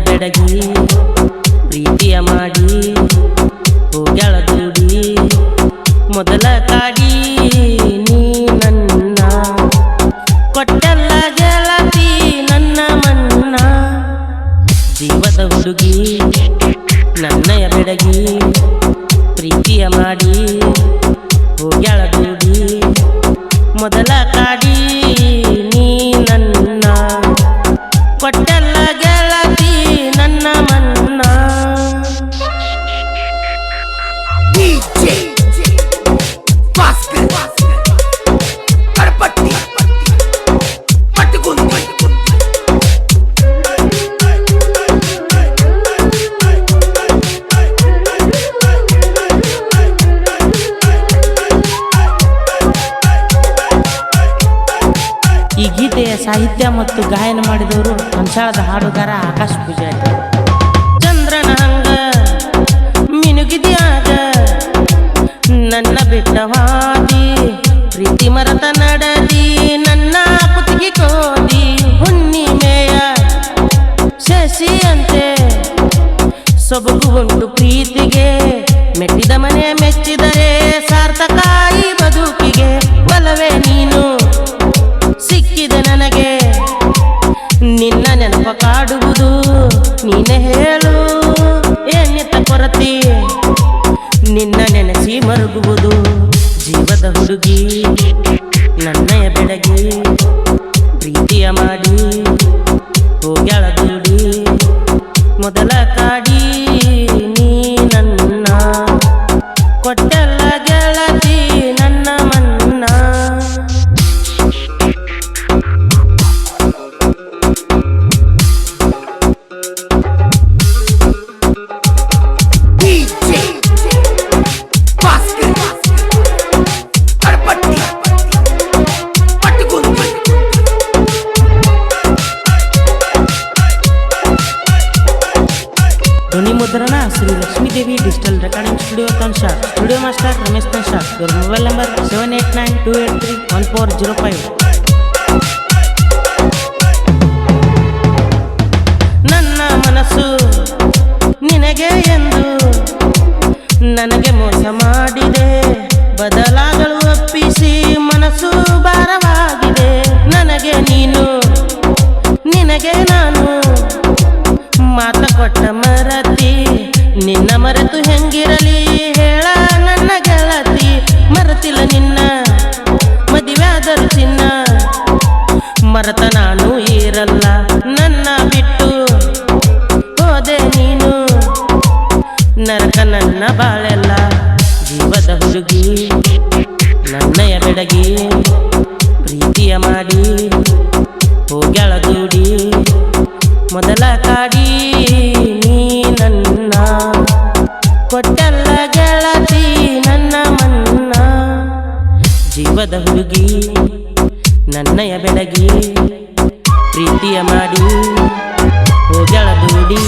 ಬೆಡಗಿ, ಪ್ರೀತಿಯ ಮಾಡಿ ಹೋಗ್ಯಾಳ ದೂಡಿ ಮೊದಲ ಕಾಡಿ ನೀ ನನ್ನ, ಕೊಟ್ಟಲ್ಲ ಗೆಳತಿ ನನ್ನ ಮನ್ನ. ಜೀವದ ಹುಡುಗಿ, ನನ್ನಯ ಬೆಡಗಿ, ಪ್ರೀತಿಯ ಮಾಡಿ, ಹೋಗ್ಯಾಳ ಸಾಹಿತ್ಯ ಮತ್ತು ಗಾಯನ ಮಾಡಿದವರು ಹಂಸಾಳದ ಹಾಡುಗಾರ ಆಕಾಶ್ ಪೂಜಾರಿ. ಚಂದ್ರನ ಹಂಗ ಮಿನುಗಿದ್ಯಾಗ, ನನ್ನ ಬಿಟ್ಟವಾದಿ ಪ್ರೀತಿ ಮರತ ನಡದಿ ನನ್ನ ಕುತ್ತಿಗೆ ಕೋದಿ ಹುಣ್ಣಿಮೆಯ ಶಶಿಯಂತೆ. ಸೊಬಗು ಉಂಟು ಪ್ರೀತಿಗೆ, ಮೆಟ್ಟಿದ ಮನೆ ಮೆಚ್ಚಿದರೆ ಕಾಡುವುದು ನೀನೆ ಹೇಳು. ಏನಿತ್ತ ಕೊರತೆ ನಿನ್ನ ನೆನೆಸಿ ಮರುಗುವುದು. ಜೀವದ ಹುಡುಗಿ ನನ್ನಯ ಬೆಳಗಿ ಪ್ರೀತಿಯ ಮಾಡಿ. ಧ್ವನಿ ಮುದ್ರಣ, Shri Lakshmidevi digital recording studio ಕನ್ಸಾರ್ studio master Ramesh ಕನ್ಸಾರ್ ಇವರ mobile number seven eight nine two eight three one four zero five ನನ್ನ ಮನಸ್ಸು ನಿನಗೆ ಎಂದು ನನಗೆ ಮೋಸ ಮಾಡಿದೆ. ಬದಲಾಗಲು ಒಪ್ಪಿಸಿ ಮನಸ್ಸು ಭಾರವಾಗಿದೆ. ನನಗೆ ನೀನು ನಿನಗೆ ಹುಡುಗಿ, ನನ್ನಯ ಬೆಡಗಿ, ಪ್ರೀತಿಯ ಮಾಡಿ, ಹೋಗ್ಯಾಳ ದೂಡಿ ಮೊದಲ ಕಾಡಿ ನೀ ನನ್ನ, ಕೊಟ್ಟಲ್ಲ ಗೆಳತಿ ನನ್ನ ಮನ್ನ. ಜೀವದ ಹುಡುಗಿ, ನನ್ನಯ ಬೆಳಗಿ ಪ್ರೀತಿಯ ಮಾಡಿ, ಹೋಗ್ಯಾಳ ದೂಡಿ